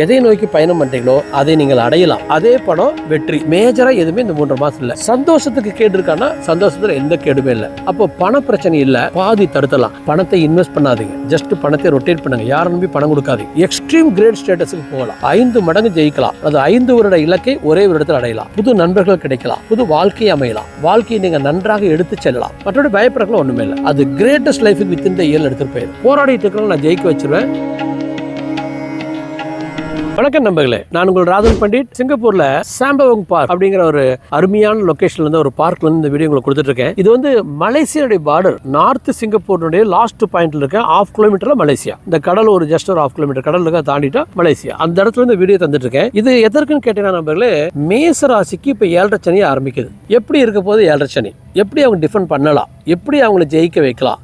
எதை நோக்கி பயணம் பண்றீங்களோ அதை நீங்கள் அடையலாம். அதே படம் வெற்றி. மேஜரா எதுவுமே இந்த மூன்று மாசம் இல்ல. சந்தோஷத்துக்கு கேடு இருக்கான்னா சந்தோஷத்துல எந்த கேடுமே இல்ல. அப்போ பண பிரச்சனை இல்ல. பாதி தடுத்தலாம் பணத்தை இன்வெஸ்ட் பண்ணாதீங்க. ஜஸ்ட் பணத்தை ரொட்டேட் பண்ணுங்க. யாரும் நம்பி பணம் கொடுக்காதீங்க. எக்ஸ்ட்ரீம் கிரேட் ஸ்டேட்டஸுக்கு போகலாம். ஐந்து மடங்கு ஜெயிக்கலாம். அது ஐந்து வருட இலக்கை ஒரே ஒரு இடத்துல அடையலாம். புது நண்பர்கள் கிடைக்கலாம். புது வாழ்க்கை அமையலாம். வாழ்க்கையை நீங்க நன்றாக எடுத்து செல்லலாம். மற்றபடி பயப்படுறதுல ஒண்ணுமே இல்லை. அது கிரேட்டஸ்ட் லைஃபுக்கு வித்தின் த இயல் எடுத்துட்டு போயிடும். போராடிட்டு இருக்கிறவங்க நான் ஜெயிக்க வச்சிருவேன். வணக்கம் நண்பர்களே நான் உங்கள் ராதன் பண்டிட். சிங்கப்பூர்ல சாம்பவங் பார்க் அப்படிங்கிற ஒரு அருமையான லொகேஷன்ல இருந்து ஒரு பார்க்ல இருந்து இந்த வீடியோ உங்களுக்கு கொடுத்துட்டு இருக்கேன் இது வந்து மலேசியாவுடைய பார்டர் நார்த் சிங்கப்பூருடைய லாஸ்ட் பாயிண்ட்ல இருக்க ஆஃப் கிலோமீட்டர்ல மலேசியா. இந்த கடல் ஒரு ஜஸ்ட் ஒரு ஆஃப் கிலோமீட்டர் கடல் இருக்க தாண்டிட்டா மலேசியா. அந்த இடத்துல இருந்து வீடியோ தந்துட்டு இருக்கேன் இது எதற்குன்னு கேட்டீங்கன்னா நண்பர்களே மேச ராசிக்கு இப்ப ஏழரை சனி ஆரம்பிக்குது. எப்படி இருக்க போது ஏழரை சனி? எப்படி அவங்க டிஃபெண்ட் பண்ணலாம்? எப்படி அவங்களை ஜெயிக்க வைக்கலாம்?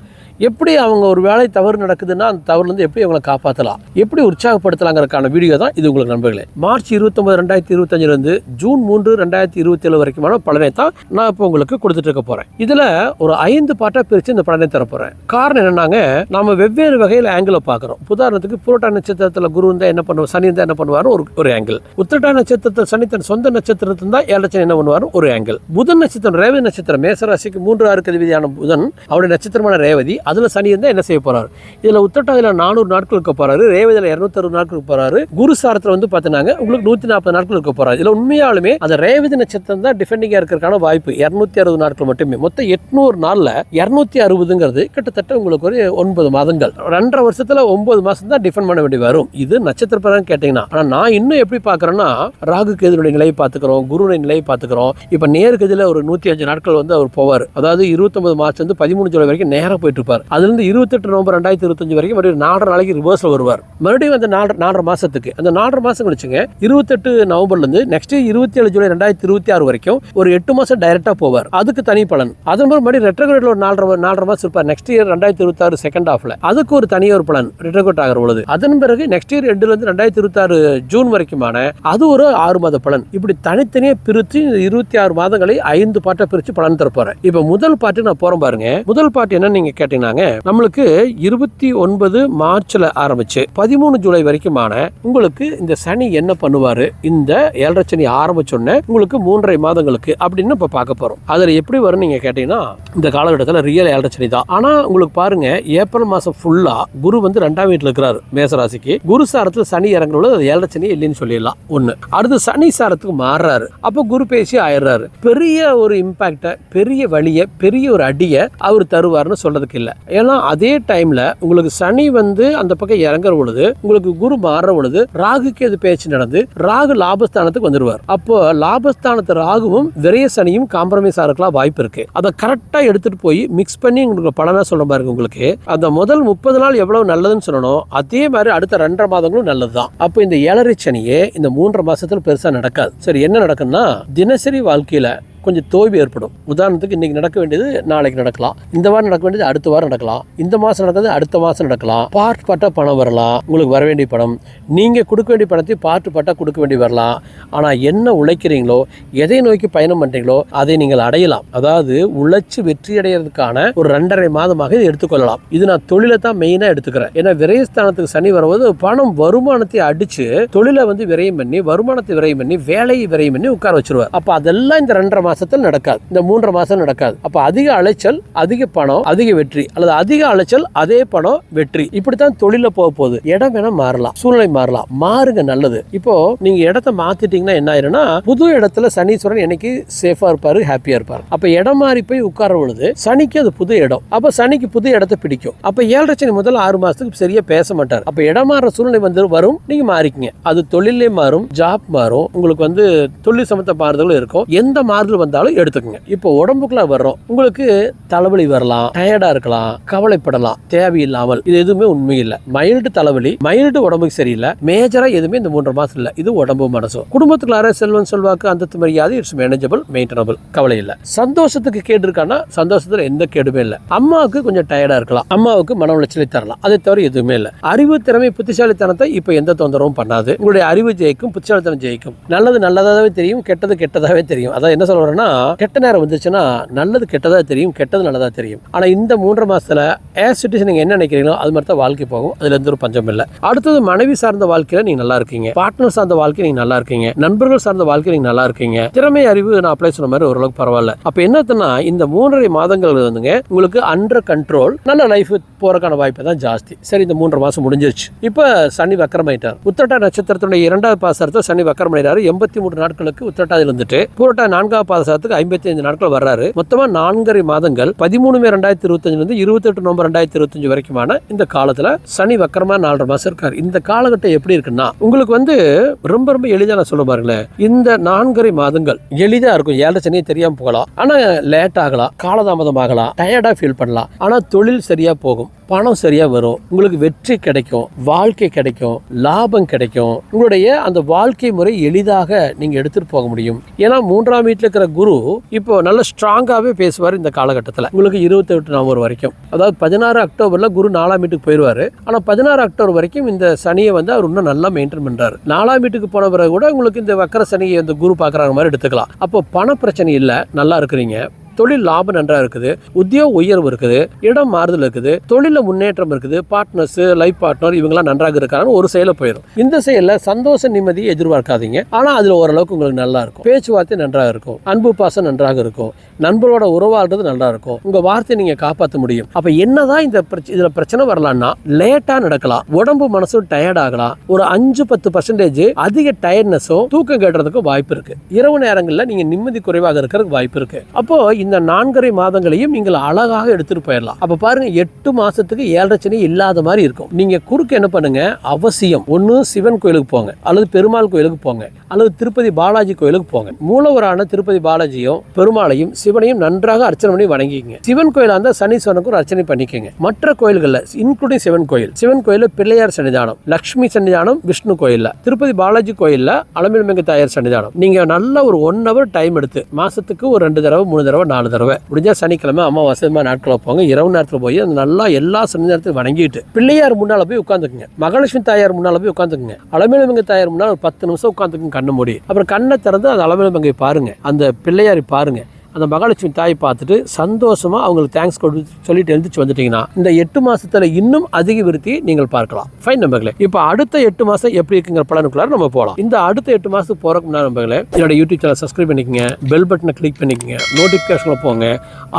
எப்படி அவங்க ஒரு வேலை தவறு நடக்குதுன்னா அந்த தவறுலேருந்து எப்படி அவங்களை காப்பாற்றலாம்? எப்படி உற்சாகப்படுத்தலாங்கிறதுக்கான வீடியோ தான் இது உங்களுக்கு நண்பர்களே. மார்ச் இருபத்தொம்பது ரெண்டாயிரத்தி இருபத்தஞ்சிலிருந்து ஜூன் மூன்று ரெண்டாயிரத்தி இருபத்தேழு வரைக்குமான பலனை தான் நான் இப்போ உங்களுக்கு கொடுத்துட்டு இருக்க போகிறேன் இதில் ஒரு ஐந்து பாட்டாக பிரித்து இந்த பலனை தரப்போகிறேன் காரணம் என்னன்னாங்க நம்ம வெவ்வேறு வகையில் ஆங்கிளை பார்க்குறோம். உதாரணத்துக்கு புரோட்டா நட்சத்திரத்தில் குரு இருந்தால் என்ன பண்ணுவார்? சனி இருந்தால் என்ன பண்ணுவார் ஒரு ஒரு ஆங்கிள் உத்திரட்டா நட்சத்திரத்தில் சனி தன் சொந்த நட்சத்திரத்தில் தான் ஏழச்சன் என்ன பண்ணுவார் ஒரு ஆங்கிள் புதன் நட்சத்திரம் ரேவதி நட்சத்திரம் மேசராசிக்கு மூன்று ஆறு அதிபதியான புதன் அவருடைய நட்சத்திரமான ரேவதி அதில் சனி இருந்தால் என்ன செய்ய போகிறார் இதில் உத்திரட்டாதியில் நானூறு நாட்கள் இருக்க போகிறாரு ரேவதியில் இரநூத்தறுபது நாட்கள் போகிறாரு குரு சாரத்தில் வந்து பார்த்தீங்கன்னா உங்களுக்கு நூற்றி நாற்பது நாட்கள் இருக்க போறாரு. இதில் உண்மையாலுமே அந்த ரேவதி நட்சத்திரம் தான் டிஃபெண்டிங்காக இருக்கிறதுக்கான வாய்ப்பு. இரநூத்தி அறுபது நாட்கள் மட்டுமே. மொத்தம் எட்நூறு நாளில் இரநூத்தி அறுபதுங்கிறது கிட்டத்தட்ட உங்களுக்கு ஒரு ஒன்பது மாதங்கள். ரெண்டரை வருஷத்தில் ஒன்பது மாதம் தான் டிஃபெண்ட் பண்ண வேண்டி வரும். இது நட்சத்திர பிரகாரம் கேட்டிங்கன்னா. ஆனால் நான் இன்னும் எப்படி பார்க்குறேன்னா ராகு கேதுடைய நிலையை பார்த்துக்கிறோம் குருடைய நிலையை பார்த்துக்கிறோம். இப்போ நேருக்கு இதில் ஒரு நூற்றி அஞ்சு நாட்கள் வந்து அவர் போவார். அதாவது இருபத்தொம்பது மார்ச் வந்து பதிமூணு ஜூலை வரைக்கும் நேராக போயிட்டு இருப்பார். அதுலேருந்து இருபத்தெட்டு நவம்பர் ரெண்டாயிரத்தி இருபத்தஞ்சு வரைக்கும் மறுபடியும் நாலரை நாளைக்கு ரிவர்ஸில் வருவார். மறுபடியும் அந்த நாலரை நாலரை மாசத்துக்கு அந்த நாலரை மாசம் கழிச்சுங்க இருபத்தெட்டு நவம்பர்லேருந்து நெக்ஸ்ட் இருபத்தி ஏழு ஜூலை ரெண்டாயிரத்தி இருபத்தி ஆறு வரைக்கும் ஒரு எட்டு மாசம் டைரெக்டாக போவார். அதுக்கு தனி பலன். அதன் பிறகு மறுபடியும் ரெட்ரோகிரேட்ல ஒரு நாலரை நாலரை மாசம் இருப்பார். நெக்ஸ்ட் இயர் ரெண்டாயிரத்தி இருபத்தி ஆறு செகண்ட் ஆஃபில் அதுக்கு ஒரு தனி ஒரு பலன் ரிட்டர்கோட் ஆகிற பொழுது. அதன் பிறகு நெக்ஸ்ட் இயர் ரெண்டுலேருந்து ரெண்டாயிரத்தி இருபத்தாறு ஜூன் வரைக்குமான அது ஒரு ஆறு மாத பலன். இப்படி தனித்தனியாக பிரித்து இருபத்தி ஆறு மாதங்களை ஐந்து பாட்டை பிரித்து பலன் தரப்போறேன் இப்ப முதல் பாட்டு நான் போறேன் பாருங்க. முதல் பாட்டு என்ன நீங்க கேட்டீங்கன்னாங்க நம்மளுக்கு இருபத்தி ஒன்பது மார்ச்ல ஆரம்பிச்சு பதிமூணு ஜூலை வரைக்குமான உங்களுக்கு இந்த சனி என்ன பண்ணுவாரு? இந்த ஏழரை சனி ஆரம்பிச்சோடனே உங்களுக்கு மூன்றரை மாதங்களுக்கு அப்படின்னு இப்ப பார்க்க போறோம். அதுல எப்படி வரும் நீங்க கேட்டீங்கன்னா இந்த காலகட்டத்தில் ரியல் ஏழரை சனி தான். ஆனா உங்களுக்கு பாருங்க ஏப்ரல் மாசம் ஃபுல்லா குரு வந்து ரெண்டாம் வீட்டில் இருக்கிறாரு மேசராசிக்கு. குரு சாரத்தில் சனி இறங்குறது அது ஏழரை சனி இல்லைன்னு சொல்லிடலாம். ஒண்ணு. அடுத்து சனி சாரத்துக்கு மாறுறாரு. அப்போ குரு பேசி ஆயிடுறாரு. பெரிய ஒரு இம்பாக்டை பெரிய வழியை பெரிய ஒரு அடியை அவர் தருவார்னு சொல்றதுக்கு இல்லை. ஏன்னா அதே டைம்ல உங்களுக்கு சனி வந்து அந்த பக்கம் இறங்குற பொழுது உங்களுக்கு குரு மாறுற பொழுது ராகுக்கு எது பேச்சு நடந்து ராகு லாபஸ்தானத்துக்கு வந்துடுவார் அப்போ லாபஸ்தானத்து ராகுவும் விரைய சனியும் காம்ப்ரமைஸ் ஆகிறதுக்குலாம் வாய்ப்பு இருக்கு. அதை கரெக்டா எடுத்துட்டு போய் மிக்ஸ் பண்ணி உங்களுக்கு பலனா சொல்ற பாருங்க உங்களுக்கு. அந்த முதல் முப்பது நாள் எவ்வளவு நல்லதுன்னு சொல்லணும் அதே மாதிரி அடுத்த ரெண்டரை மாதங்களும் நல்லதுதான். அப்போ இந்த ஏழரை சனியே இந்த மூன்றரை மாசத்துல பெருசா நடக்காது. சரி என்ன நடக்கும்னா தினசரி வாழ்க்கையில கொஞ்சம் தோய்வு ஏற்படும். உதாரணத்துக்கு இன்னைக்கு நடக்க வேண்டியது நாளைக்கு நடக்கலாம். இந்த வாரம் நடக்க வேண்டியது அடுத்த வாரம் நடக்கலாம். இந்த மாதம் நடக்கிறது அடுத்த மாதம் நடக்கலாம். பார்ட் பார்ட்டாக பணம் வரலாம். உங்களுக்கு வர வேண்டிய பணம். நீங்கள் கொடுக்க வேண்டிய பணத்தை பார்ட் பட்டா கொடுக்க வேண்டி வரலாம். ஆனால் என்ன உழைக்கிறீங்களோ எதை நோக்கி பயணம் பண்ணுறீங்களோ அதை நீங்கள் அடையலாம். அதாவது உழைச்சி வெற்றி அடைகிறதுக்கான ஒரு ரெண்டரை மாதமாக இதை எடுத்துக்கொள்ளலாம். இது நான் தொழிலை தான் மெயினாக எடுத்துக்கிறேன். ஏன்னா விரயஸ்தானத்துக்கு சனி வரும்போது பணம் வருமானத்தை அடித்து தொழிலை வந்து விரயம் பண்ணி வருமானத்தை விரயம் பண்ணி வேலையை விரயம் பண்ணி உட்கார வச்சிருவார். அப்போ அதெல்லாம் இந்த ரெண்டரை மாசத்தில் நடக்காது. இந்த மூன்றரை மாசம் நடக்காது. அப்ப அதிக அலைச்சல் அதிக பணம் அதிக வெற்றி. அல்லது அதிக அலைச்சல் அதே பணம் வெற்றி. இப்படித்தான் தொழில போக போகுது. இடம் வேணா மாறலாம். சூழ்நிலை மாறலாம். மாறுங்க நல்லது. இப்போ நீங்க இடத்த மாத்திட்டீங்கன்னா என்ன ஆயிரும்னா புது இடத்துல சனீஸ்வரன் என்னைக்கு சேஃபா இருப்பாரு ஹாப்பியா இருப்பாரு. அப்ப இடம் மாறி போய் உட்கார பொழுது சனிக்கு அது புது இடம். அப்ப சனிக்கு புது இடத்த பிடிக்கும். அப்ப ஏழரை சனி முதல் ஆறு மாசத்துக்கு சரியா பேச மாட்டார். அப்ப இடம் மாற சூழ்நிலை வந்து வரும் நீங்க மாறிக்கங்க. அது தொழிலே மாறும் ஜாப் மாறும். உங்களுக்கு வந்து தொழில் சம்பந்த மாறுதலும் இருக்கும். எந்த மாறுதல் வந்தாலும் எடுத்துக்கோங்க. இப்போ உடம்புக்குள்ள வர்றோம். உங்களுக்கு தலைவலி வரலாம் டயர்டா இருக்கலாம் கவலைப்படலாம் தேவையில்லாமல். இது எதுவுமே உண்மை இல்லை மைல்டு தலைவலி மைல்டு உடம்புக்கு சரியில்லை. மேஜரா எதுவுமே இந்த மூன்று மாசம் இல்லை. இது உடம்பு மனசும் குடும்பத்துக்குள்ளார செல்வன் செல்வாக்கு அந்த மரியாதை இட்ஸ் மேனேஜபிள் மெயின்டனபிள் கவலை இல்லை. சந்தோஷத்துக்கு கேடு இருக்கான்னா சந்தோஷத்துல எந்த கேடுமே இல்லை. அம்மாவுக்கு கொஞ்சம் டயர்டா இருக்கலாம். அம்மாவுக்கு மன உளைச்சலை தரலாம். அதை தவிர எதுவுமே இல்லை. அறிவு திறமை புத்திசாலித்தனத்தை இப்போ எந்த தொந்தரவும் பண்ணாது. உங்களுடைய அறிவு ஜெயிக்கும் புத்திசாலித்தனம் ஜெயிக்கும். நல்லது நல்லதாகவே தெரியும் கெட்டது கெட்டதாகவே தெரியும். அதான் என்ன சொல்ல சொல்றேன்னா கெட்ட நேரம் வந்துச்சுன்னா நல்லது கெட்டதாக தெரியும் கெட்டது நல்லதாக தெரியும். ஆனால் இந்த மூன்றரை மாதத்தில் ஏர் சிட்டிசன் நீங்கள் என்ன நினைக்கிறீங்களோ அது மாதிரி தான் வாழ்க்கை போகும். அதில் எந்த ஒரு பஞ்சம் இல்லை. அடுத்தது மனைவி சார்ந்த வாழ்க்கையில் நீங்கள் நல்லா இருக்கீங்க. பார்ட்னர் சார்ந்த வாழ்க்கை நீங்கள் நல்லா இருக்கீங்க. நண்பர்கள் சார்ந்த வாழ்க்கை நீங்கள் நல்லா இருக்கீங்க. திறமை அறிவு நான் அப்ளை சொன்ன மாதிரி ஓரளவுக்கு பரவாயில்ல. அப்போ என்னத்துனா இந்த மூன்றரை மாதங்கள் வந்துங்க உங்களுக்கு அண்டர் கண்ட்ரோல் நல்ல லைஃப் போகிறக்கான வாய்ப்பு தான் ஜாஸ்தி. சரி இந்த மூன்றரை மாதம் முடிஞ்சிருச்சு. இப்போ சனி வக்கரமாயிட்டார். உத்திரட்டா நட்சத்திரத்துடைய இரண்டாவது பாசரத்தை சனி வக்கரமாயிட்டார். எண்பத்தி மூன்று நாட்களுக்கு உத்திரட்டாதில் இருந்துட்டு பூரட்டா நான்காவது பாதசாரத்துக்கு ஐம்பத்தி ஐந்து நாட்கள் வர்றாரு. மொத்தமா நான்கரை மாதங்கள் பதிமூணு மே ரெண்டாயிரத்தி இருபத்தஞ்சுல இருந்து இருபத்தெட்டு நவம்பர் ரெண்டாயிரத்தி இருபத்தஞ்சு வரைக்குமான இந்த காலத்துல சனி வக்கரமா நாலரை மாசம் இருக்காரு. இந்த காலகட்டம் எப்படி இருக்குன்னா உங்களுக்கு வந்து ரொம்ப ரொம்ப எளிதா நான் சொல்ல பாருங்களேன். இந்த நான்கரை மாதங்கள் எளிதா இருக்கும். ஏழரை சனியை தெரியாம போகலாம். ஆனா லேட் ஆகலாம். காலதாமதம் ஆகலாம். டயர்டா ஃபீல் பண்ணலாம். ஆனா தொழில் சரியா போகும். பணம் சரியாக வரும் உங்களுக்கு வெற்றி கிடைக்கும் வாழ்க்கை கிடைக்கும் லாபம் கிடைக்கும். உங்களுடைய அந்த வாழ்க்கை முறை எளிதாக நீங்கள் எடுத்துகிட்டு போக முடியும். ஏன்னா மூன்றாம் வீட்டில் இருக்கிற குரு இப்போ நல்ல ஸ்ட்ராங்காகவே பேசுவார் இந்த காலகட்டத்தில். உங்களுக்கு இருபத்தெட்டு நவம்பர் வரைக்கும். அதாவது பதினாறு அக்டோபரில் குரு நாலாம் வீட்டுக்கு போயிடுவாரு ஆனால் பதினாறு அக்டோபர் வரைக்கும் இந்த சனியை வந்து அவர் இன்னும் நல்லா மெயின்டைன் பண்ணுறாரு நாலாம் வீட்டுக்கு போன பிறகு கூட உங்களுக்கு இந்த வக்கர சனியை இந்த குரு பார்க்குற மாதிரி எடுத்துக்கலாம். அப்போ பண பிரச்சனை இல்லை நல்லா இருக்கிறீங்க. தொழில் லாபம் நன்றாக இருக்குது உத்தியோக உயர்வு இருக்குது இடம் மாறுதல் இருக்குது தொழிலில் முன்னேற்றம் இருக்குது பார்ட்னர்ஸ் லைஃப் பார்ட்னர் இவங்கெல்லாம் நன்றாக இருக்காங்கன்னு ஒரு செயலில் போயிடும். இந்த செயலில் சந்தோஷ நிம்மதியை எதிர்பார்க்காதீங்க. ஆனால் அதில் ஓரளவுக்கு உங்களுக்கு நல்லா இருக்கும். பேச்சுவார்த்தை நன்றாக இருக்கும். அன்பு பாசம் நன்றாக இருக்கும். நண்பரோட உறவாடுறது நல்லா இருக்கும். உங்கள் வார்த்தையை நீங்கள் காப்பாற்ற முடியும். அப்போ என்னதான் இந்த பிரச்சனை இதில் பிரச்சனை வரலான்னா லேட்டாக நடக்கலாம். உடம்பு மனசும் டயர்ட் ஆகலாம். ஒரு அஞ்சு பத்து பர்சன்டேஜ் அதிக டயர்ட்னஸும் தூக்கம் கேட்டுறதுக்கும் வாய்ப்பு இருக்கு. இரவு நேரங்களில் நீங்கள் நிம்மதி குறைவாக இருக்கிறதுக்கு வாய்ப்பு இருக்கு. அப்போ இந்த நான்கரை மாதங்களையும் நீங்கள் அழகாக எடுத்துட்டு போயிடலாம். அப்ப பாருங்க எட்டு மாசத்துக்கு ஏழரை சனி இல்லாத மாதிரி இருக்கும். நீங்க குறுக்கு என்ன பண்ணுங்க? அவசியம். ஒன்று சிவன் கோயிலுக்கு போங்க. அல்லது பெருமாள் கோயிலுக்கு போங்க. அல்லது திருப்பதி பாலாஜி கோயிலுக்கு போங்க. மூலவரான திருப்பதி பாலாஜியும் பெருமாளையும் சிவனையும் நன்றாக அர்ச்சனை பண்ணி வணங்கிக்கங்க. சிவன் கோயிலா இருந்தால் சனீஸ்வரனுக்கு ஒரு அர்ச்சனை பண்ணிக்கங்க. மற்ற கோயில்களில் இன்க்ளூடிங் சிவன் கோயில். சிவன் கோயிலில் பிள்ளையார் சன்னிதானம் லக்ஷ்மி சன்னிதானம் விஷ்ணு கோயில்ல. திருப்பதி பாலாஜி கோயில்ல அலமில்மெங்க தாயார் சன்னிதானம். நீங்க நல்ல ஒரு ஒன் ஹவர் டைம் எடுத்து மாசத்துக்கு ஒரு ரெண்டு தடவை மூணு தடவை நாலு தடவை. முடிஞ்சா சனிக்கிழமை அமாவாசை இது மாதிரி நாட்களில் போங்க இரவு நேரத்தில் போய் அந்த நல்லா எல்லா சன்னிதானத்தையும் வணங்கிட்டு பிள்ளையார் முன்னால் போய் உட்காந்துக்குங்க. மகாலட்சுமி தாயார் முன்னால் போய் உட்காந்துக்குங்க. அலமேலுமங்க தாயார் முன்னால் ஒரு பத்து நிமிஷம் உட்காந்துக்குங்க கண்ணு மூடி. அப்புறம் கண்ணை திறந்து அந்த அலமேலுமங்கை பாருங்க. அந்த பிள்ளையாரை பாருங்க. அந்த மகாலட்சுமி தாய் பார்த்துட்டு சந்தோஷமாக அவங்களுக்கு தேங்க்ஸ் கொடுத்து சொல்லிட்டு எழுந்திரிச்சு வந்துட்டீங்கன்னா இந்த எட்டு மாதத்தில் இன்னும் அதிக விருத்தி நீங்கள் பார்க்கலாம். ஃபைன் நம்பர்களே இப்போ அடுத்த எட்டு மாதம் எப்படி இருக்குங்கிற பலனுக்குள்ளார நம்ம போகலாம் இந்த அடுத்த எட்டு மாதத்துக்கு போகிறக்கு முன்னாடி நம்பர்களே என்னோட யூடியூப் சேனல் சப்ஸ்கிரைப் பண்ணிக்கங்க பெல் பட்டனை கிளிக் பண்ணிக்கங்க நோட்டிஃபிகேஷனில் போங்க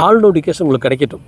ஆல் நோட்டிஃபிகேஷன் உங்களுக்கு கிடைக்கட்டும்.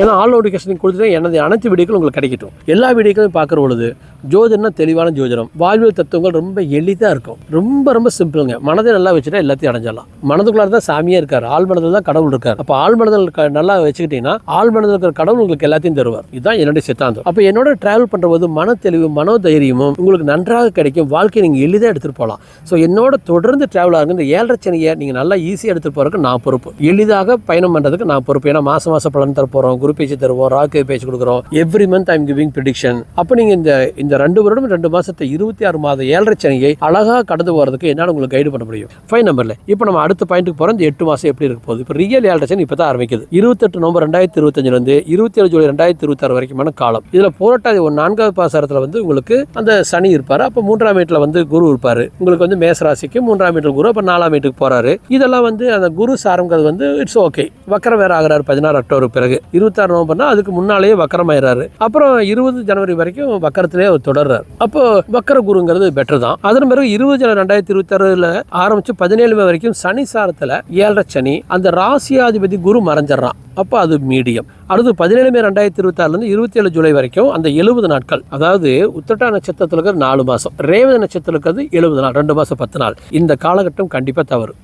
ஏன்னா ஆல் நோட்டிஃபிகேஷன் கொடுத்துட்டு எனது அனைத்து வீடியோக்களும் உங்களுக்கு கிடைக்கட்டும். எல்லா வீடியோக்களையும் பார்க்குற பொழுது ஜோதிடம்னா தெளிவான ஜோதிடம். வாழ்வியல் தத்துவங்கள் ரொம்ப எளிதாக இருக்கும். ரொம்ப ரொம்ப சிம்பிளுங்க. மனதை நல்லா வச்சுட்டா எல்லாத்தையும் அடைஞ்சிடலாம். மனதுக்குள்ளார தான் சாமியாக இருக்கார். ஆள் மனதில் தான் கடவுள் இருக்கார். அப்போ ஆள் மனதில் நல்லா வச்சுக்கிட்டீங்கன்னா ஆள் மனதில் இருக்கிற கடவுள் உங்களுக்கு எல்லாத்தையும் தருவார். இதுதான் என்னுடைய சித்தாந்தம். அப்போ என்னோட டிராவல் பண்ணும்போது மன தெளிவு மனோ தைரியமும் உங்களுக்கு நன்றாக கிடைக்கும். வாழ்க்கையை நீங்கள் எளிதாக எடுத்துகிட்டு போகலாம். ஸோ என்னோட தொடர்ந்து டிராவல் ஆகுங்க. இந்த ஏழரை சனியை நீங்கள் நல்லா ஈஸியாக எடுத்துகிட்டு போகிறதுக்கு நான் பொறுப்பு. எளிதாக பயணம் பண்ணுறதுக்கு நான் பொறுப்பு. ஏன்னா மாதம் மாதம் பலன் தர போகிறோம் குரு பேச்சு தருவோம். ராக்கு பேச்சு கொடுக்குறோம். Every month I'm giving prediction அப்போ நீங்கள் இந்த இந்த ரெண்டு வருடம் ரெண்டு மாதத்தை இருபத்தி ஆறு மாத ஏழரை சனியை அழகாக கடந்து போகிறதுக்கு என்னால் உங்களுக்கு கைடு பண்ண முடியும். ஃபைன் நம்பரில் இப்போ நம்ம அடுத்த பாயிண்ட்டுக்கு போகிறோம் இந்த எட்டு மாதம் எப்படி இருக்க போகுது? இப்போ ரியல் ஏழரை சனி இப்போ தான் ஆரம்பிக்குது. இருபத்தெட்டு நவம்பர் ரெண்டாயிரத்தி இருபத்தஞ்சிலேருந்து இருபத்தி ஏழு ஜூலை ரெண்டாயிரத்தி இருபத்தாறு வரைக்குமான காலம். இதில் போராட்டாதி ஒரு நான்காவது பாசாரத்தில் வந்து உங்களுக்கு அந்த சனி இருப்பார். அப்போ மூன்றாம் வீட்டில் வந்து குரு இருப்பார். உங்களுக்கு வந்து மேசராசிக்கு மூன்றாம் வீட்டில் குரு அப்போ நாலாம் வீட்டுக்கு போகிறாரு இதெல்லாம் வந்து அந்த குரு சாரங்கிறது வந்து இட்ஸ் ஓகே வக்கரம் வேற ஆகிறாரு பதினாறு அக்டோபர் பிறகு. இருபத்தாறு நவம்பர்னா அதுக்கு முன்னாலேயே வக்கரம் ஆயிடுறாரு அப்புறம் இருபது ஜனவரி வரைக்கும் வக்கரத்திலே தொடர்றார். அப்போ வக்கர குருங்கிறது பெட்டர் தான். அதன் பிறகு இருபது ஜன ரெண்டாயிரத்தி இருபத்தி ஆறுல ஆரம்பிச்சு பதினேழு வரைக்கும் சனி சாரத்துல ஏழரை சனி அந்த ராசியாதிபதி குரு மறைஞ்சிடறான். அப்போ அது மீடியம். அடுத்து பதினேழு மே ரெண்டாயிரத்தி இருபத்தாறுலேருந்து இருபத்தி ஏழு ஜூலை வரைக்கும் அந்த எழுபது நாட்கள் அதாவது உத்திரட்டா நட்சத்திரத்தில் இருக்கிற நாலு மாதம் ரேவதி நட்சத்திரத்தில் இருக்கிறது எழுபது நாள் ரெண்டு மாதம் பத்து நாள். இந்த காலகட்டம் கண்டிப்பாக தவறு.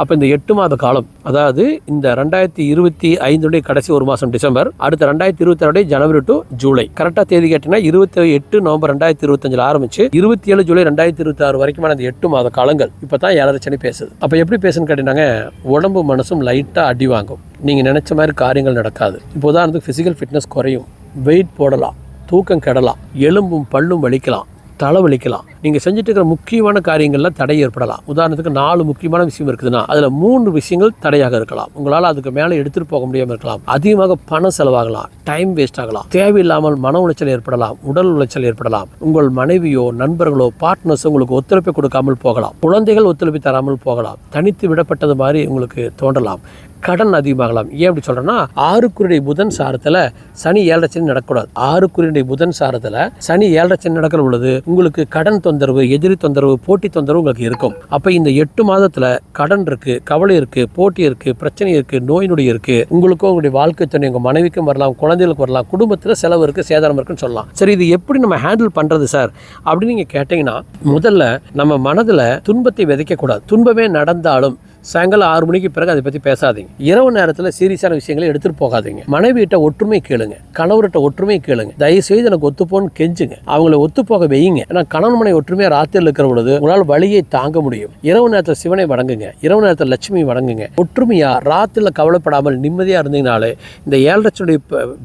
அப்போ இந்த எட்டு மாத காலம் அதாவது இந்த ரெண்டாயிரத்தி இருபத்தி ஐந்துடைய கடைசி ஒரு மாதம் டிசம்பர் அடுத்த ரெண்டாயிரத்தி இருபத்தி ரெண்டு ஜனவரி டு ஜூலை. கரெக்டாக தேதி கேட்டீங்கன்னா இருபத்தி எட்டு நவம்பர் ரெண்டாயிரத்தி இருபத்தஞ்சில் ஆரம்பிச்சு இருபத்தி ஏழு ஜூலை ரெண்டாயிரத்தி இருபத்தி ஆறு வரைக்குமான அந்த எட்டு மாத காலங்கள். இப்போ தான் ஏழரை பேசுது. அப்போ எப்படி பேசுன்னு கேட்டீங்கன்னா உடம்பு மனசும் லைட்டாக அடி வாங்கும். நீங்கள் நினச்ச மாதிரி காரியங்கள் நடக்காது. இப்போ உதாரணத்துக்கு ஃபிசிக்கல் ஃபிட்னஸ் குறையும். வெயிட் போடலாம். தூக்கம் கெடலாம். எலும்பும் பல்லும் வலிக்கலாம். தலை வலிக்கலாம். நீங்கள் செஞ்சுட்டு இருக்கிற முக்கியமான காரியங்களில் தடை ஏற்படலாம். உதாரணத்துக்கு நாலு முக்கியமான விஷயம் இருக்குதுன்னா அதில் மூன்று விஷயங்கள் தடையாக இருக்கலாம். உங்களால் அதுக்கு மேலே எடுத்துகிட்டு போக முடியாமல் இருக்கலாம். அதிகமாக பணம் செலவாகலாம் டைம் வேஸ்ட் ஆகலாம். தேவையில்லாமல் மன உளைச்சல் ஏற்படலாம் உடல் உளைச்சல் ஏற்படலாம். உங்கள் மனைவியோ நண்பர்களோ பார்ட்னர்ஸ் உங்களுக்கு ஒத்துழைப்பு கொடுக்காமல் போகலாம். குழந்தைகள் ஒத்துழைப்பு தராமல் போகலாம். தனித்து விடப்பட்டது மாதிரி உங்களுக்கு தோன்றலாம். கடன் அதிகமாகலாம். ஏன் அப்படி சொல்கிறேன்னா ஆறுக்குரிய புதன் சாரத்தில் சனி ஏழரை சனி நடக்கக்கூடாது. ஆறுக்குரிய புதன் சாரத்தில் சனி ஏழரை சனி நடக்கிற பொழுது உங்களுக்கு கடன் தொந்தரவு எதிரி தொந்தரவு போட்டி தொந்தரவு உங்களுக்கு இருக்கும். அப்போ இந்த எட்டு மாதத்தில் கடன் இருக்கு கவலை இருக்கு போட்டி இருக்கு பிரச்சனை இருக்கு நோய் நொடி இருக்கு உங்களுக்கும் உங்களுடைய வாழ்க்கை துணை உங்கள் மனைவிக்கும் வரலாம் குழந்தைகளுக்கு வரலாம் குடும்பத்தில் செலவு இருக்கு சேதாரம் இருக்குன்னு சொல்லலாம். சரி இது எப்படி நம்ம ஹேண்டில் பண்ணுறது சார்? அப்படின்னு நீங்கள் கேட்டிங்கன்னா முதல்ல நம்ம மனதில் துன்பத்தை விதைக்கக்கூடாது. துன்பமே நடந்தாலும் சாயங்காலம் ஆறு மணிக்கு பிறகு அதை பற்றி பேசாதீங்க. இரவு நேரத்தில் சீரியஸான விஷயங்களை எடுத்துகிட்டு போகாதீங்க. மனைவியிட்ட ஒற்றுமை கேளுங்க. கணவர்கிட்ட ஒற்றுமை கேளுங்க. தயவுசெய்து எனக்கு ஒத்துப்போன்னு கெஞ்சுங்க. அவங்கள ஒத்துப்போக வையுங்க. ஏன்னா கணவன் மனை ஒற்றுமையாக ராத்திரியில் இருக்கிற பொழுது உங்களால் வழியை தாங்க முடியும். இரவு நேரத்தில் சிவனை வணங்குங்க. இரவு நேரத்தில் லட்சுமி வணங்குங்க. ஒற்றுமையாக ராத்திரியில் கவலைப்படாமல் நிம்மதியாக இருந்தீங்கனாலே இந்த ஏழரை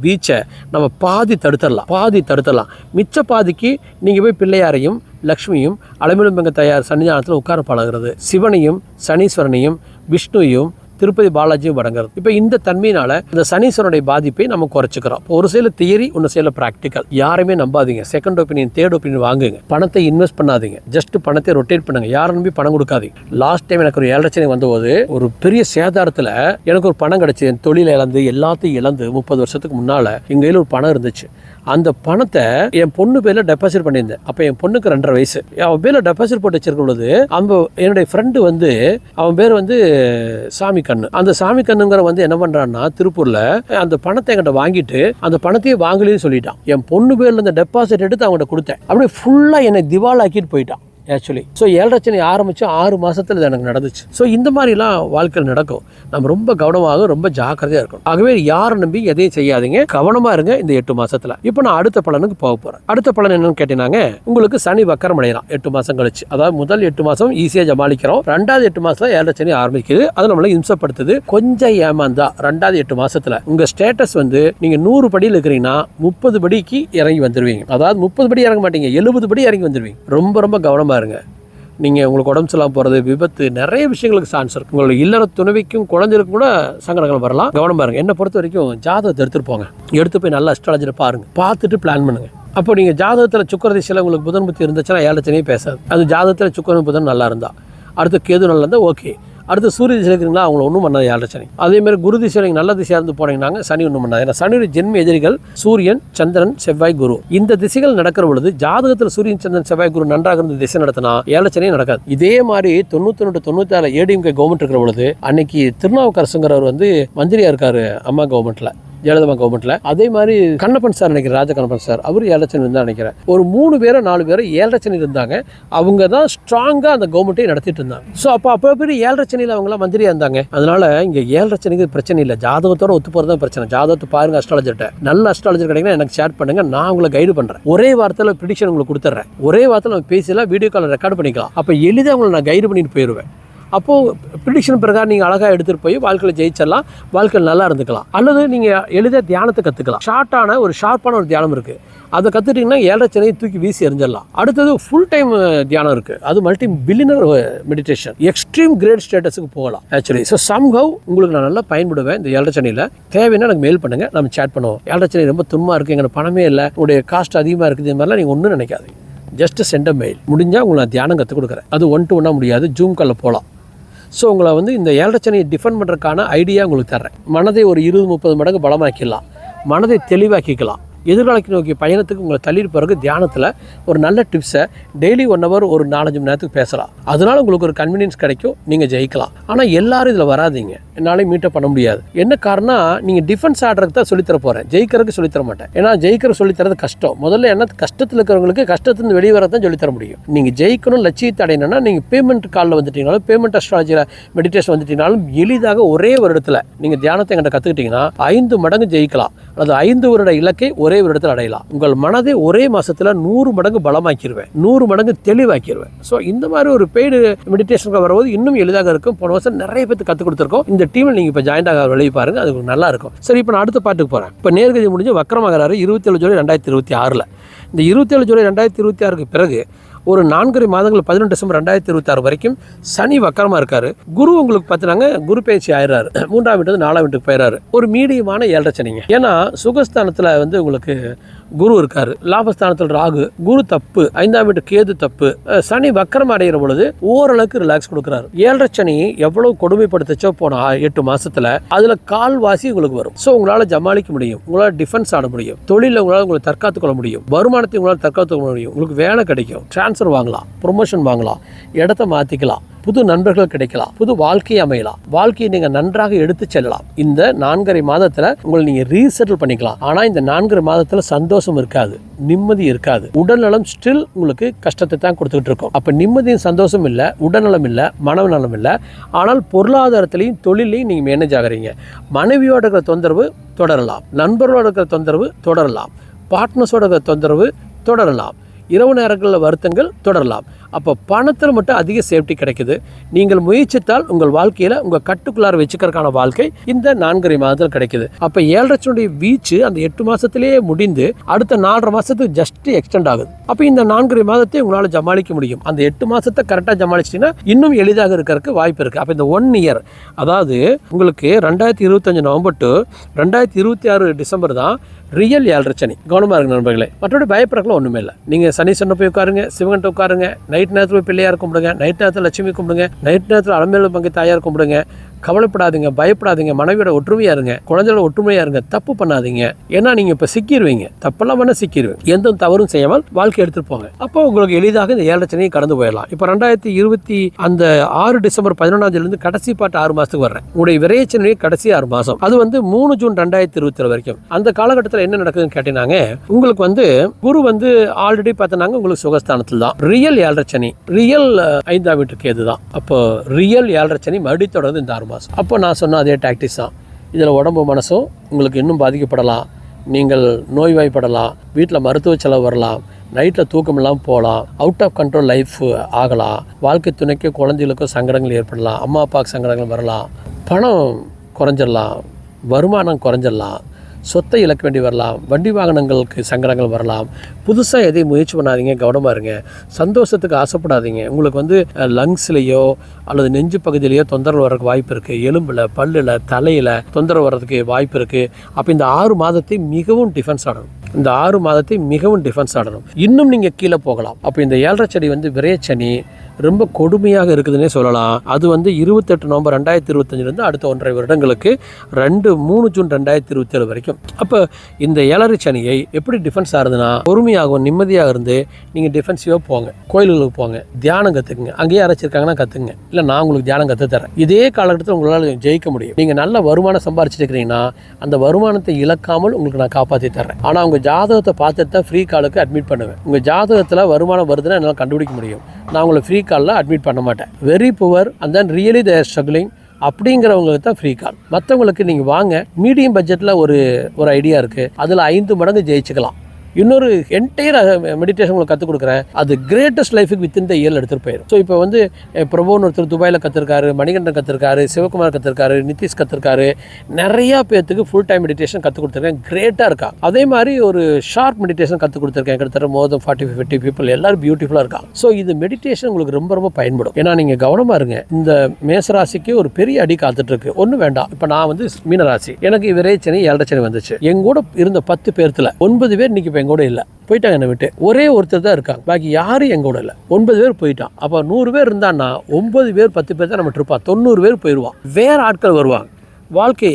பீச்சை நம்ம பாதி தடுத்துடலாம். பாதி தடுத்துடலாம். மிச்ச பாதிக்கு நீங்கள் போய் பிள்ளையாரையும் லக்ஷ்மியும் அலமிலும்பங்க தயார் சன்னிதானத்தில் உட்கார பழகிறது. சிவனையும் சனீஸ்வரனையும் விஷ்ணுவையும் திருப்பதி பாலாஜியும் வழங்குறது இப்போ இந்த தன்மையினால இந்த சனீஸ்வரனுடைய பாதிப்பை நம்ம குறைச்சிக்கிறோம். ஒரு சில தியரி ஒன்று சில ப்ராக்டிக்கல் யாருமே நம்பாதீங்க. செகண்ட் ஒப்பீனியன் தேர்ட் ஒப்பீனியன் வாங்குங்க. பணத்தை இன்வெஸ்ட் பண்ணாதீங்க. ஜஸ்ட் பணத்தை ரொட்டேட் பண்ணுங்க. யாரும் நம்பி பணம் கொடுக்காதீங்க. லாஸ்ட் டைம் எனக்கு ஒரு ஏழரை வந்தபோது ஒரு பெரிய சேதாரத்தில் எனக்கு ஒரு பணம் கிடச்சி. என் தொழில் இழந்து எல்லாத்தையும் இழந்து முப்பது வருஷத்துக்கு முன்னால் எங்கள் கையில் ஒரு பணம் இருந்துச்சு. அந்த பணத்தை என் பொண்ணு பேரில் டெபாசிட் பண்ணியிருந்தேன். அப்போ என் பொண்ணுக்கு ரெண்டரை வயசு. அவன் பேரில் டெபாசிட் போட்டு வச்சிருக்கும் பொழுது அந்த என்னுடைய ஃப்ரெண்டு வந்து அவன் பேர் வந்து சாமி கண்ணு. அந்த சாமி கண்ணுங்கிற வந்து என்ன பண்ணுறான்னா திருப்பூரில் அந்த பணத்தை என்கிட்ட வாங்கிட்டு அந்த பணத்தையே வாங்கலைன்னு சொல்லிட்டான். என் பொண்ணு பேரில் இந்த டெபாசிட் எடுத்து அவங்கள்ட்ட கொடுத்தேன். அப்படியே ஃபுல்லாக என்னை திவாலாக்கிட்டு போயிட்டான். ஆக்சுவலி ஸோ ஏழரச்சனை ஆரம்பித்து ஆறு மாதத்தில் இது எனக்கு நடந்துச்சு. ஸோ இந்த மாதிரிலாம் வாழ்க்கையில் நடக்கும். நம்ம ரொம்ப கவனமாக ரொம்ப ஜாக்கிரதையாக இருக்கணும். ஆகவே யாரை நம்பி எதையும் செய்யாதீங்க. கவனமாக இருங்க இந்த எட்டு மாதத்தில் இப்போ நான் அடுத்த பலனுக்கு போக போகிறேன் அடுத்த பலன் என்னன்னு கேட்டீங்கன்னா உங்களுக்கு சனி வக்கரம் அடையலாம். எட்டு மாதம் கழிச்சு. அதாவது முதல் எட்டு மாதம் ஈஸியாக ஜமாளிக்கிறோம் ரெண்டாவது எட்டு மாதம் ஏழரச்சனை ஆரம்பிக்குது. அது நம்மளை இம்சப்படுத்துது. கொஞ்சம் ஏமாந்தா ரெண்டாவது எட்டு மாதத்தில் உங்கள் ஸ்டேட்டஸ் வந்து நீங்கள் நூறு படியில் இருக்கிறீங்கன்னா முப்பது படிக்கு இறங்கி வந்துடுவீங்க அதாவது முப்பது படி இறங்க மாட்டீங்க. எழுபது படி இறங்கி வந்துடுவீங்க ரொம்ப ரொம்ப கவனமாக பாருங்கள் நீங்கள் உங்களுக்கு உடம்பு சரியில்லாம போகிறது விபத்து நிறைய விஷயங்களுக்கு சான்ஸ் இருக்குது உங்களுடைய இல்லற துணைவிக்கும் குழந்தைகளுக்கும் கூட சங்கடங்கள் வரலாம். கவனம் பாருங்கள் என்னை பொறுத்த வரைக்கும் ஜாதகத்தை எடுத்துகிட்டு போங்க. எடுத்து போய் நல்லா அஸ்ட்ராலஜியில் பாருங்கள் பார்த்துட்டு பிளான் பண்ணுங்கள் அப்போ நீங்கள் ஜாதகத்தில் சுக்கர திசையில் உங்களுக்கு புதன் புத்தி இருந்துச்சுன்னா ஏழச்சனையும் பேசாது. அது ஜாதகத்தில் சுக்கரன் புதன் நல்லா இருந்தால் அடுத்து கேது நல்லா இருந்தால் ஓகே அடுத்து சூரிய திசை இருக்கிறீங்களா அவங்கள ஒன்றும் பண்ணாது ஏழரை சனி. அதே மாதிரி குரு திசை நீங்கள் நல்ல திசையாக இருந்து போனீங்கன்னா சனி ஒன்றும் பண்ணாது ஏன்னா சனியுடைய ஜென்ம எதிரிகள் சூரியன் சந்திரன் செவ்வாய் குரு. இந்த திசைகள் நடக்கிற பொழுது ஜாதகத்தில் சூரியன் சந்திரன் செவ்வாய் குரு நன்றாக இருந்து திசை நடத்தினா ஏழரை நடக்காது. இதே மாதிரி தொண்ணூத்தி ரெண்டு தொண்ணூத்தி ஆறு ஏடிஎம்கே கவர்மெண்ட் இருக்கிற பொழுது அன்னைக்கு திருநாவுக்கரசுங்கிறவர் வந்து மந்திரியாக இருக்காரு அம்மா கவர்மெண்ட்டில் ஜெயலலிதா கவர்மெண்ட்ல அதே மாதிரி கண்ணப்பன் சார் நினைக்கிறேன் ராஜ கண்ணப்பன் சார். அவர் ஏழச்சனி இருந்தா நினைக்கிறேன். ஒரு மூணு பேரும் நாலு பேரோ ஏழரச்சனி இருந்தாங்க. அவங்க தான் ஸ்ட்ராங்கா அந்த கவர்மெண்ட்டை நடத்திட்டு இருந்தாங்க. ஸோ அப்போ அப்போ பேர் ஏழரச்சனியில் அவங்களாம் மந்திரியா இருந்தாங்க? அதனால இங்க ஏழரச்சனிக்கு பிரச்சனை இல்லை. ஜாதகத்தோட ஒத்து போகிறது தான் பிரச்சனை. ஜாதகத்தை பாருங்க அஸ்ட்ராலஜர்கிட்ட நல்ல அஸ்ட்ராலஜர் கிடைக்குன்னா எனக்கு ஷேர் பண்ணுங்க. நான் உங்களை கைடு பண்றேன். ஒரே வார்த்தையில் ப்ரிடிக்ஷன் உங்களுக்கு கொடுத்துட்றேன் ஒரே வார்த்தையில் நம்ம பேசலாம் வீடியோ கால் ரெக்கார்ட் பண்ணிக்கலாம். அப்போ எளிதாக உங்களை நான் கைடு பண்ணிட்டு போயிடுவேன் அப்போது ப்ரிடிக்ஷன் பிரகாரம் நீங்கள் அழகாக எடுத்துகிட்டு போய் வாழ்க்கையில் ஜெயிச்சிடலாம். வாழ்க்கையில் நல்லா இருந்துக்கலாம். அல்லது நீங்கள் எளிதாக தியானத்தை கற்றுக்கலாம் ஷார்ட்டான ஒரு ஷார்ப்பான ஒரு தியானம் இருக்குது அதை கற்றுட்டிங்கன்னா ஏழரை சென்னையை தூக்கி வீசி எறிஞ்சிடலாம் அடுத்தது ஃபுல் டைம் தியானம் இருக்குது அது multi billionaire meditation extreme great ஸ்டேட்டஸுக்கு போகலாம். ஆக்சுவலி ஸோ சம்ஹவ் உங்களுக்கு நான் நல்லா பயன்படுவேன் இந்த ஏழரை சென்னையில் தேவைன்னா எனக்கு மெயில் பண்ணுங்கள் நம்ம சேட் பண்ணுவோம். ஏழரை சென்னை ரொம்ப தும்மா இருக்குது எங்களுக்கு பணமே இல்லை. உங்களுடைய காஸ்ட் அதிகமாக இருக்குது. இது மாதிரிலாம் நீங்கள் ஒன்றும் நினைக்காது ஜஸ்ட் சென்ட் மெயில் முடிஞ்சால் உங்களுக்கு நான் தியானம் கற்றுக் கொடுக்குறேன். அது ஒன் டு ஒன்னாக முடியாது. ஜூம் காலில் போகலாம். ஸோ உங்களை வந்து இந்த ஏழரச்சனையை டிஃபெண்ட் பண்ணுறதுக்கான ஐடியா உங்களுக்கு தர்றேன். மனதை ஒரு இருபது முப்பது மடங்கு பலமாக்கிடலாம். மனதை தெளிவாக்கிக்கலாம். எதிர்காலத்தை நோக்கி பயணத்துக்கு உங்களை தள்ளிட்டு பிறகு தியானத்தில் ஒரு நல்ல டிப்ஸை டெய்லி ஒன் ஹவர் ஒரு நாலஞ்சு மணி நேரத்துக்கு பேசலாம். அதனால உங்களுக்கு ஒரு கன்வீனியன்ஸ் கிடைக்கும் நீங்கள் ஜெயிக்கலாம். ஆனால் எல்லாரும் இதில் வராதீங்க. என்னாலே மீட்டப் பண்ண முடியாது. என்ன காரணம் நீங்கள் டிஃபென்ஸ் ஆடுறதுக்கு தான் சொல்லித்தர போகிறேன் ஜெயிக்கிறதுக்கு சொல்லித்தர மாட்டேன். ஏன்னா ஜெயிக்கிற சொல்லித்தரது கஷ்டம். முதல்ல என்ன கஷ்டத்தில் இருக்கிறவங்களுக்கு கஷ்டத்துலேருந்து வெளியே வர தான் சொல்லித்தர முடியும். நீங்கள் ஜெயிக்கணும் லட்சியத்தை அடையணும்னா நீங்கள் பேமெண்ட் காலில் வந்துட்டீங்கனாலும் பேமெண்ட் அஸ்ட்ராலஜியில் மெடிடேஷன் வந்துட்டீங்கனாலும் எளிதாக ஒரே வருடத்தில் நீங்கள் தியானத்தை என்கிட்ட கற்றுக்கிட்டீங்கன்னா ஐந்து மடங்கு ஜெயிக்கலாம். அல்லது ஐந்து வருட இலக்கை ஒரே ஒரு இடத்துல அடையலாம். உங்கள் மனதை ஒரே மாதத்தில் நூறு மடங்கு பலமாக்கிடுவேன் நூறு மடங்கு தெளிவாக்கிடுவேன் ஸோ இந்த மாதிரி ஒரு பெய்டு மெடிடேஷனுக்கு வரும்போது இன்னும் எளிதாக இருக்கும். போன வருஷம் நிறைய பேருக்கு கற்றுக் கொடுத்துருக்கோம். இந்த டீமில் நீங்கள் இப்போ ஜாயின் ஆக வெளியே பாருங்க அது உங்களுக்கு நல்லா இருக்கும். சரி இப்போ நான் அடுத்த பாட்டுக்கு போகிறேன் இப்போ நேர்கதி முடிஞ்சு வக்கரமாகிறாரு இருபத்தேழு ஜூலை ரெண்டாயிரத்தி இருபத்தி ஆறில். இந்த இருபத்தேழு ஜூலை ரெண்டாயிரத்தி இருபத்தி ஆறுக்கு பிறகு ஒரு நான்கரை மாதங்கள் பதினெட்டு டிசம்பர் ரெண்டாயிரத்தி இருபத்தாறு வரைக்கும் சனி வக்கரமாக இருக்காரு. குரு உங்களுக்கு பார்த்துனாங்க குரு பயிற்சி ஆயிடுறாரு. மூன்றாம் வீட்டு நாலாம் வீட்டுக்கு போயிடுறாரு ஒரு மீடியமான ஏழரை சனிங்க. ஏன்னா சுகஸ்தானத்தில் வந்து உங்களுக்கு குரு இருக்காரு. லாபஸ்தானத்தில் ராகு குரு தப்பு ஐந்தாம் வீட்டு கேது தப்பு சனி வக்கரம் அடைகிற பொழுது ஓரளவுக்கு ரிலாக்ஸ் கொடுக்குறாரு. ஏழரை சனி எவ்வளவு கொடுமைப்படுத்துச்சோ போன எட்டு மாசத்துல அதுல கால்வாசி உங்களுக்கு வரும். ஸோ உங்களால ஜமாளிக்க முடியும். உங்களால டிஃபென்ஸ் ஆட முடியும். தொழில உங்களால உங்களை தற்காத்து கொள்ள முடியும். வருமானத்தை உங்களால் தற்காத்து கொள்ள முடியும். உங்களுக்கு வேலை கிடைக்கும். ஸ்பான்சர் வாங்கலாம் ப்ரொமோஷன் வாங்கலாம் இடத்த மாற்றிக்கலாம் புது நண்பர்கள் கிடைக்கலாம் புது வாழ்க்கை அமையலாம். வாழ்க்கையை நீங்கள் நன்றாக எடுத்து செல்லலாம். இந்த நான்கரை மாதத்தில் உங்களை நீங்கள் ரீசெட்டில் பண்ணிக்கலாம். ஆனால் இந்த நான்கரை மாதத்தில் சந்தோஷம் இருக்காது நிம்மதி இருக்காது. உடல்நலம் ஸ்டில் உங்களுக்கு கஷ்டத்தை தான் கொடுத்துக்கிட்டு இருக்கும். அப்போ நிம்மதியும் சந்தோஷம் இல்லை உடல்நலம் இல்லை மனநலம் இல்லை. ஆனால் பொருளாதாரத்திலையும் தொழிலையும் நீங்கள் மேனேஜ் ஆகுறீங்க. மனைவியோட இருக்கிற தொந்தரவு தொடரலாம். நண்பர்களோட இருக்கிற தொந்தரவு தொடரலாம். பார்ட்னர்ஸோட இருக்கிற தொந்தரவு தொடரலாம். இரவு நேரங்களில் வருத்தங்கள் தொடரலாம். அப்போ பணத்தில் மட்டும் அதிக சேஃப்டி கிடைக்குது. நீங்கள் முயற்சித்தால் உங்கள் வாழ்க்கையில் உங்கள் கட்டுக்குள்ளார வச்சுக்கிறதுக்கான வாழ்க்கை இந்த நான்கரை மாதத்தில் கிடைக்குது. அப்போ ஏழரைச்சனுடைய வீச்சு அந்த எட்டு மாதத்திலேயே முடிந்து அடுத்த நாலரை மாதத்துக்கு ஜஸ்ட் எக்ஸ்டெண்ட் ஆகுது. அப்போ இந்த நான்கரை மாதத்தை உங்களால் ஜமாளிக்க முடியும். அந்த எட்டு மாதத்தை கரெக்டாக ஜமாளிச்சிட்டிங்கன்னா இன்னும் எளிதாக இருக்கிறதுக்கு வாய்ப்பு இருக்குது அப்போ இந்த ஒன் இயர் அதாவது உங்களுக்கு ரெண்டாயிரத்தி இருபத்தஞ்சு நவம்பர் டு ரெண்டாயிரத்தி இருபத்தி ஆறு டிசம்பர் தான் ரியல் ஏழரை சனி. கவனமாக இருங்க நண்பர்களே. மற்றபடி பயப்படுறதுக்குலாம் ஒன்றுமே இல்லை. நீங்கள் சனி சொன்ன போய் உட்காருங்க சிவகண்ட உட்காருங்க நைட் நேரத்தில் பிள்ளையார் கும்பிடுங்க. நைட் நேரத்தில் லட்சுமி கும்பிடுங்க. நைட் நேரத்தில் அலமேலு பங்கு தாயார் கும்பிடுங்க. கவலைப்படாதீங்க பயப்படாதீங்க மனைவியோட ஒற்றுமையா இருங்க குழந்தையோட ஒற்றுமையாக இருங்க தப்பு பண்ணாதீங்க. ஏன்னா நீங்கள் இப்போ சிக்கிடுவீங்க தப்பெல்லாம் பண்ண சிக்கிடுவீங்க எந்த தவறும் செய்யாமல் வாழ்க்கை எடுத்துகிட்டு போங்க. அப்போ உங்களுக்கு எளிதாக இந்த ஏழரை கடந்து போயிடலாம். இப்போ ரெண்டாயிரத்தி இருபத்தி அந்த ஆறு டிசம்பர் பதினொன்றாம் தேதியிலிருந்து கடைசி பாட்டு ஆறு மாதத்துக்கு வர்றேன். உங்களுடைய விரைச்சனி கடைசி ஆறு மாதம் அது வந்து மூணு ஜூன் ரெண்டாயிரத்தி இருபத்தி ஏழு வரைக்கும். அந்த காலகட்டத்தில் என்ன நடக்குதுன்னு கேட்டினாங்க உங்களுக்கு வந்து குரு வந்து ஆல்ரெடி பார்த்தனாங்க உங்களுக்கு சுகஸ்தானத்தில் தான். ரியல் ஏழரை சனி ரியல் ஐந்தாம் வீட்டுக்கு இதுதான் அப்போ ரியல் ஏழரை சனி மறுபடியும் தொடர்ந்து இந்த ஆறு மாதம் அப்போ நான் சொன்ன அதே டாக்டிஸ் தான். இதில் உடம்பு மனசும் உங்களுக்கு இன்னும் பாதிக்கப்படலாம். நீங்கள் நோய்வாய்ப்படலாம். வீட்டில் மருத்துவ செலவு வரலாம். நைட்டில் தூக்கம் இல்லாமல் போகலாம். அவுட் ஆஃப் கண்ட்ரோல் லைஃப் ஆகலாம். வாழ்க்கை துணைக்கு குழந்தைகளுக்கும் சங்கடங்கள் ஏற்படலாம். அம்மா அப்பாவுக்கு சங்கடங்கள் வரலாம். பணம் குறைஞ்சிடலாம். வருமானம் குறைஞ்சிடலாம். சொத்தை இழக்க வேண்டி வரலாம் வண்டி வாகனங்களுக்கு சங்கடங்கள் வரலாம். புதுசாக எதையும் முயற்சி பண்ணாதீங்க கவனமாக இருங்க. சந்தோஷத்துக்கு ஆசைப்படாதீங்க. உங்களுக்கு வந்து லங்ஸ்லேயோ அல்லது நெஞ்சு பகுதியிலையோ தொந்தரவு வர்றதுக்கு வாய்ப்பு இருக்குது எலும்பில் பல்லில் தலையில் தொந்தரவு வர்றதுக்கு வாய்ப்பு இருக்குது அப்போ இந்த ஆறு மாதத்தை மிகவும் டிஃபென்ஸ் ஆடணும். இந்த ஆறு மாதத்தை மிகவும் டிஃபென்ஸ் ஆடணும். இன்னும் நீங்கள் கீழே போகலாம். அப்போ இந்த ஏழரை செடி வந்து விரையச்சனி ரொம்ப கொடுமையாக இருக்குதுன்னே சொல்லலாம். அது வந்து இருபத்தெட்டு நவம்பர் ரெண்டாயிரத்தி இருபத்தஞ்சிலேருந்து அடுத்த ஒன்றரை வருடங்களுக்கு ரெண்டு மூணு ஜூன் ரெண்டாயிரத்தி இருபத்தேழு வரைக்கும். அப்போ இந்த ஏழரை சனியை எப்படி டிஃபென்ஸ் ஆகுதுன்னா பொறுமையாகவும் நிம்மதியாக இருந்து நீங்கள் டிஃபென்சிவாக போங்க. கோயில்களுக்கு போங்க. தியானம் கற்றுக்குங்க அங்கேயே அரைச்சிருக்காங்கன்னா கற்றுக்குங்க இல்லை நான் உங்களுக்கு தியானம் கற்று தரேன். இதே காலகட்டத்தில் உங்களால் ஜெயிக்க முடியும். நீங்கள் நல்ல வருமானம் சம்பாரிச்சிட்டு இருக்கிறீங்கன்னா அந்த வருமானத்தை இழக்காமல் உங்களுக்கு நான் காப்பாற்றி தர்றேன். ஆனால் உங்கள் ஜாதகத்தை பார்த்துட்டு தான் ஃப்ரீ காலுக்கு அட்மிட் பண்ணுவேன். உங்கள் ஜாதகத்தில் வருமானம் வருதுன்னா என்னால் கண்டுபிடிக்க முடியும். நான் உங்களை ஃப்ரீ காலில் அட்மிட் பண்ண மாட்டேன். Very poor and then really they're struggling அப்படிங்கிறவங்களுக்கு தான் ஃப்ரீ கால் மற்றவங்களுக்கு நீங்கள் வாங்க. மீடியம் பட்ஜெட்டில் ஒரு ஒரு ஐடியா இருக்குது அதில் ஐந்து மடங்கு ஜெயிச்சுக்கலாம். இன்னொரு என்டையர் மெடிடேஷன் உங்களுக்கு கற்றுக் கொடுக்குறேன். அது கிரேட்டஸ்ட் லைஃபுக்கு வித்தின் த இயர் எடுத்துகிட்டு போயிடும் ஸோ இப்போ வந்து பிரபுன்னு ஒருத்தர் துபாயில் கற்றுருக்காரு மணிகண்டன் கற்றுருக்காரு சிவகுமார் கற்றுருக்காரு நிதிஷ் கற்றுருக்காரு நிறையா பேர்த்துக்கு ஃபுல் டைம் மெடிடேஷன் கற்றுக் கொடுத்துருக்கேன் கிரேட்டாக இருக்கா? அதே மாதிரி ஒரு ஷார்ட் மெடிடேஷன் கற்றுக் கொடுத்துருக்கேன். கிட்டத்தட்ட more than forty fifty people எல்லாரும் பியூட்டிஃபுல்லாக இருக்காங்க ஸோ இது மெடிடேஷன் உங்களுக்கு ரொம்ப ரொம்ப பயன்படும். ஏன்னா நீங்கள் கவனமாக இருங்க. இந்த மேசராசிக்கு ஒரு பெரிய அடி காத்துட்ருக்கு. ஒன்றும் வேண்டாம். இப்போ நான் வந்து மீனராசி. எனக்கு விரைச்சனை ஏழரை சனி வந்துச்சு. எங்கூட இருந்த பத்து பேர்த்தில் ஒன்பது பேர் இன்னைக்கு எங்கூட இல்லை. போயிட்டாங்க என்னை விட்டு. ஒரே ஒருத்தர் தான் இருக்காங்க. பாக்கி யாரும் எங்கூட இல்லை. ஒன்பது பேர் போயிட்டான். அப்போ நூறு பேர் இருந்தான்னா ஒன்பது பேர் பத்து பேர் தான் நம்ம இருப்பா தொண்ணூறு பேர் போயிடுவான் வேறு ஆட்கள் வருவாங்க. வாழ்க்கை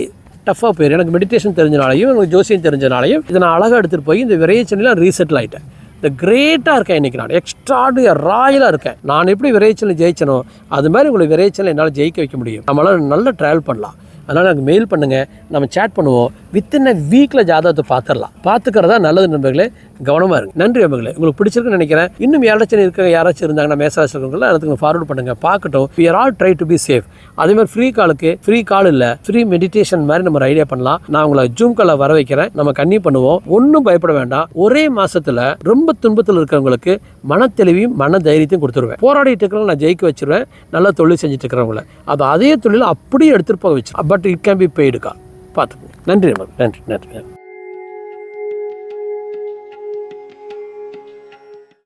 டஃப்பாக போயிடும் எனக்கு மெடிடேஷன் தெரிஞ்சனாலையும் எனக்கு ஜோசியம் தெரிஞ்சனாலையும் இதை நான் அழகாக எடுத்துகிட்டு போய் இந்த விரைச்சனில் ரீசெட்டில் ஆகிட்டேன் இந்த கிரேட்டாக இருக்கேன் இன்னைக்கு நான். எக்ஸ்ட்ரா ராயலாக இருக்கேன். நான் எப்படி விரைச்சலில் ஜெயிச்சனோ அது மாதிரி உங்களை விரைச்சலில் என்னால் ஜெயிக்க வைக்க முடியும். நம்மளால் நல்ல ட்ராவல் பண்ணலாம். அதனால் எனக்கு மெயில் பண்ணுங்கள் நம்ம சேட் பண்ணுவோம். வித்தின் அ வீக்கில் ஜாதகத்தை பார்த்துடலாம். பார்த்துக்கிறதா நல்லது நண்பர்களே. கவனமாக இருங்க நன்றி அவங்களே உங்களுக்கு பிடிச்சிருக்குன்னு நினைக்கிறேன். இன்னும் யாராச்சும் இருக்க யாராச்சும் இருந்தாங்கன்னா மேசராசி இருக்கவங்களா அதுக்கு ஃபார்வர்ட் பண்ணுங்கள் பார்க்கட்டும். We are all try to be safe அதே மாதிரி ஃப்ரீ காலுக்கு ஃப்ரீ கால் இல்லை ஃப்ரீ மெடிடேஷன் மாதிரி நம்ம ஐடியா பண்ணலாம். நான் உங்களை ஜூம் காலில் வர வைக்கிறேன். நம்ம கண்ணி பண்ணுவோம். ஒன்றும் பயப்பட வேண்டாம். ஒரே மாசத்துல ரொம்ப துன்பத்தில் இருக்கிறவங்களுக்கு மன தெளிவையும் மன தைரியத்தையும் கொடுத்துருவேன். போராடிட்டு இருக்கிறவங்க நான் ஜெயிக்க வச்சிருவேன். நல்லா தொழில் செஞ்சுட்டு இருக்கிறவங்கள. அது அதே தொழில் அப்படியே எடுத்துகிட்டு போக வச்சு பட் இட் கேன் பி பெய்டுக்கா பார்த்துக்கோங்க. நன்றி நன்றி நன்றி நன்றி.